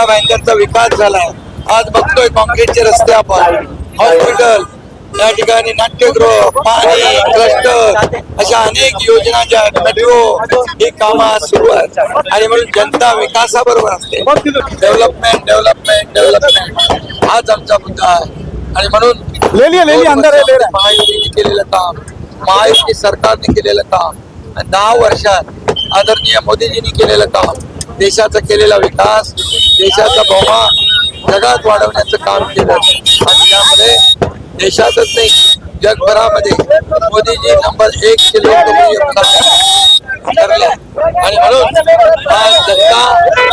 मीरा भाईंदरचा विकास झालाय. आज बघतोय कॉन्क्रीटचे रस्ते आपण. हॉस्पिटल या ठिकाणी नाट्यगृह पाणी क्लस्टर अशा अनेक योजना ज्या मेट्रो ही कामं आज सुरू आहेत. आणि म्हणून जनता विकासाबरोबर असते. डेव्हलपमेंट डेव्हलपमेंट डेव्हलपमेंट हाच आमचा मुद्दा आहे. आणि म्हणून अंदर महायुतीने केलेलं काम महायुती सरकारने केलेलं काम दहा वर्षात आदरणीय मोदीजींनी केलेलं काम देशाचा केलेला विकास देशाचा बहुमान जगात वाढवण्याचं काम केलं. आणि त्यामध्ये देशातच नाही जगभरामध्ये मोदीजी नंबर एक ठरले. आणि म्हणून आज जनता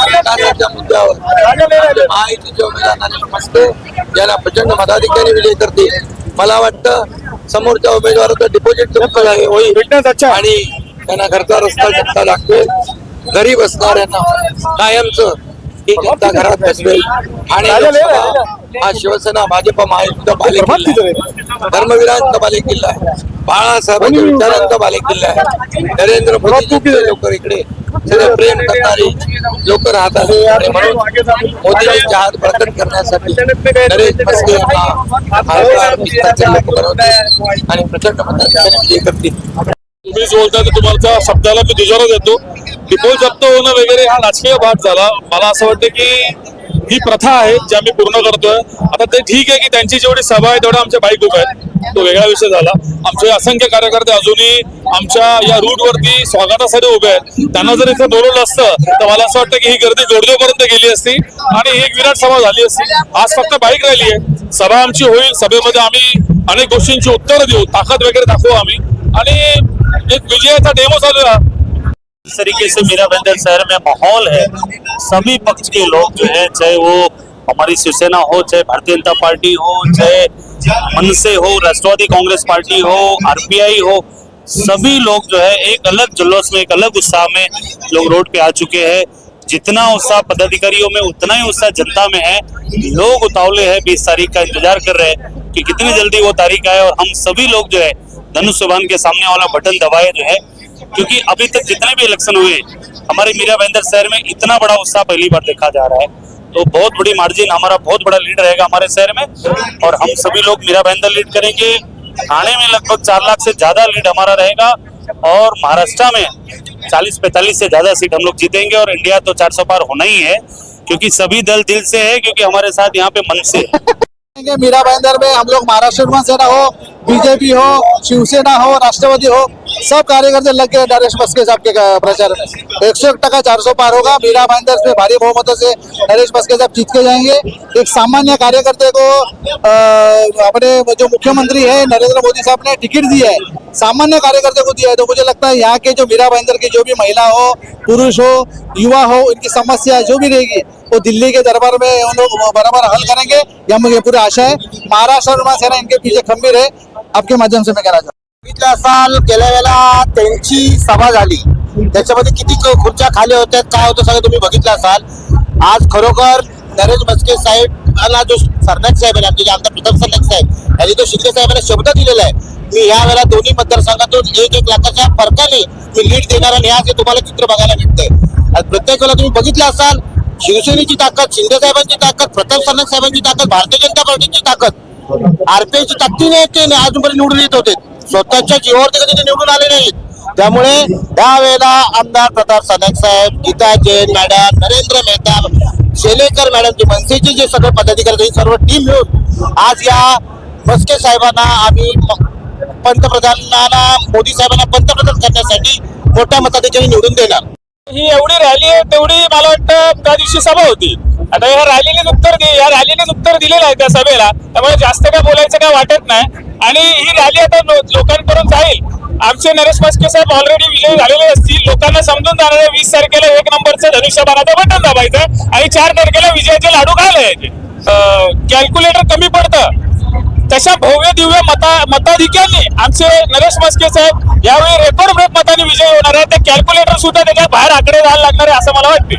विकासाच्या मुद्द्यावर आपले महायुतीचे उमेदवार नरेंद्र मस्के यांना प्रचंड मताधिकारी विजय करतील. मला वाटतं समोरच्या उमेदवाराचं डिपॉझिट होईल. आणि त्यांना घरचा रस्ता जनता दाखवेल गरीब असणाऱ्यांना कायमच ही जनता घरात बसवेल आणि. हा शिवसेना भाजप महायुतीचा बालेकिल्ला आहे. धर्मवीरांचा बालेकिल्ला आहे. बाळासाहेबांच्या विचारांचा बालेकिल्ला आहे. नरेंद्र मोदीजी लोक इकडे सगळे प्रेम करणारी लोक राहतात. आणि म्हणून मोदीजींचे हात बळकट करण्यासाठी नरेश लोक बनवतील आणि प्रचंड मताधिकारी करतील. तुम्हीच बोलताय तर तुमच्या शब्दाला मी दुजारा देतो. डिपो जप्त होणं वगैरे हा राजकीय भाग झाला. मला असं वाटतं की ही प्रथा आहे जी आम्ही पूर्ण करतोय. आता ते ठीक आहे की त्यांची जेवढी सभा आहे तेवढ्या आमच्या बाईक उभ्या आहेत. तो वेगळा विषय झाला. आमचे असंख्य कार्यकर्ते अजूनही आमच्या या रूटवरती स्वागतासाठी उभे आहेत. त्यांना जर इथे बोलवलं असतं तर मला असं वाटतं की ही गर्दी जोडजोपर्यंत गेली असती आणि एक विराट सभा झाली असती. आज फक्त बाईक रॅली आहे. सभा आमची होईल. सभेमध्ये आम्ही अनेक गोष्टींची उत्तरं देऊ. ताकद वगैरे दाखवू आम्ही. आणि एक विजयाचा डेमो चालू आहे इस तरीके से मीरा बंदर शहर में माहौल है। सभी पक्ष के लोग जो है, चाहे वो हमारी शिवसेना हो, चाहे भारतीय जनता पार्टी हो, चाहे मनसे हो, राष्ट्रवादी कांग्रेस पार्टी हो, आरपीआई हो, सभी लोग जो है, एक अलग जुलूस में, एक अलग उत्साह में लोग रोड पे आ चुके हैं। जितना उत्साह पदाधिकारियों में, उतना ही उत्साह जनता में है। लोग उतावले हैं बीस तारीख का इंतज़ार कर रहे हैं कि कितनी जल्दी वो तारीख आए और हम सभी लोग जो है, धनुष के सामने वाला बटन दबाए जो है क्योंकि अभी तक जितने भी इलेक्शन हुए, हमारे मीरा बहंदर शहर में इतना बड़ा उत्साह पहली बार देखा जा रहा है। तो बहुत बड़ी मार्जिन हमारा बहुत बड़ा लीड रहेगा हमारे शहर में। और हम सभी लोग मीरा बहंदर लीड करेंगे। थाने में लगभग चार लाख से ज़्यादा लीड हमारा रहेगा। और महाराष्ट्र में 40-45 से ज़्यादा सीट हम लोग जीतेंगे। और इंडिया तो 400 पार होना ही है, क्योंकि सभी दल दिल से है, क्योंकि हमारे साथ यहाँ पे मन से। मीरा भाईंदर में हम लोग महाराष्ट्र सेना हो, बीजेपी हो, शिवसेना हो, राष्ट्रवादी हो सब कार्यकर्ता लग गए, नरेश बस्के साहब के प्रचार। में एक सौ एक टका चार सौ पार होगा। मीरा भाईंदर में भारी बहुमतों से नरेश बस्के साहब जीत के जाएँगे। एक सामान्य कार्यकर्ता को अपने जो मुख्यमंत्री है, नरेंद्र मोदी साहब ने टिकट दी है। सामान्य कार्यकर्ता को दिया है। तो मुझे लगता है यहाँ के जो मीरा भाईंदर की जो भी महिला हो, पुरुष हो, युवा हो, इनकी समस्या जो भी रहेगी, वो दिल्ली के दरबार में उन लोग बराबर हल करेंगे। यह मुझे पूरी आशा है। महाराष्ट्र और सेना इनके पीछे खंबीर है। आपके माध्यम से मैं कहना चाहूँ बघितलं असाल गेल्या वेळेला त्यांची सभा झाली त्याच्यामध्ये किती खुर्च्या खाली होत्या काय होतं सगळं तुम्ही बघितलं असाल आज खरोखर नरेश मस्के साहेबांना जो सरनाईक साहेब आहे आमचे जे आमदार प्रताप सरनाईक साहेब यांनी जो शिंदे साहेबांना शब्द दिलेला आहे मी या वेळेला दोन्ही मतदारसंघातून एक एक लाखाच्या फरकाने मी लीड देणार आणि आज हे तुम्हाला चित्र बघायला भेटतंय आज प्रत्येक वेळेला तुम्ही बघितलं असाल शिवसेनेची ताकद शिंदे साहेबांची ताकद प्रताप सरनाईक साहेबांची ताकद भारतीय जनता पार्टीची ताकद आरपीआयची ताकदीने ते अजूनपर्यंत निवडून येत होते स्वतःच्या जीवावरती कधी ते निवडून आले नाहीत. त्यामुळे त्यावेळेला वेळेला आमदार प्रताप सरनाईक साहेब गीता जैन मॅडम नरेंद्र मेहता शेलेकर मॅडम जे मनसेचे जे सगळे पदाधिकारी ही सर्व टीम मिळून आज या मस्के साहेबांना आम्ही पंतप्रधानांना मोदी साहेबांना पंतप्रधान करण्यासाठी मोठ्या मताधिकारी निवडून देणार. ही एवढी रॅली आहे तेवढी मला वाटतं त्या दिवशी सभा होती. आता या रॅलीनेच उत्तर दे. या उत्तर दिलेलं आहे त्या सभेला. त्यामुळे जास्त काय बोलायचं काय वाटत नाही. आणि ही रॅली आता लोकांकडून लोकांपर्यंत जाईल. आमचे नरेश मस्के साहेब ऑलरेडी विजयी झालेले असतील. लोकांना समजून जाणार आहे वीस तारखेला एक नंबरचं धनुष्यबाणाचं बटन दाबायचं आणि चार तारखेला विजयाचे लाडू घालायचे यायचे. कॅल्क्युलेटर कमी पडतं. तशा भव्य दिव्य मता मताधिक्यांनी आमचे नरेश मस्के साहेब यावेळी रेकॉर्ड ब्रेक मताने विजय होणार आहे त्या कॅल्क्युलेटर सुद्धा त्याच्या बाहेर आकडे जायला लागणार आहे असं मला वाटते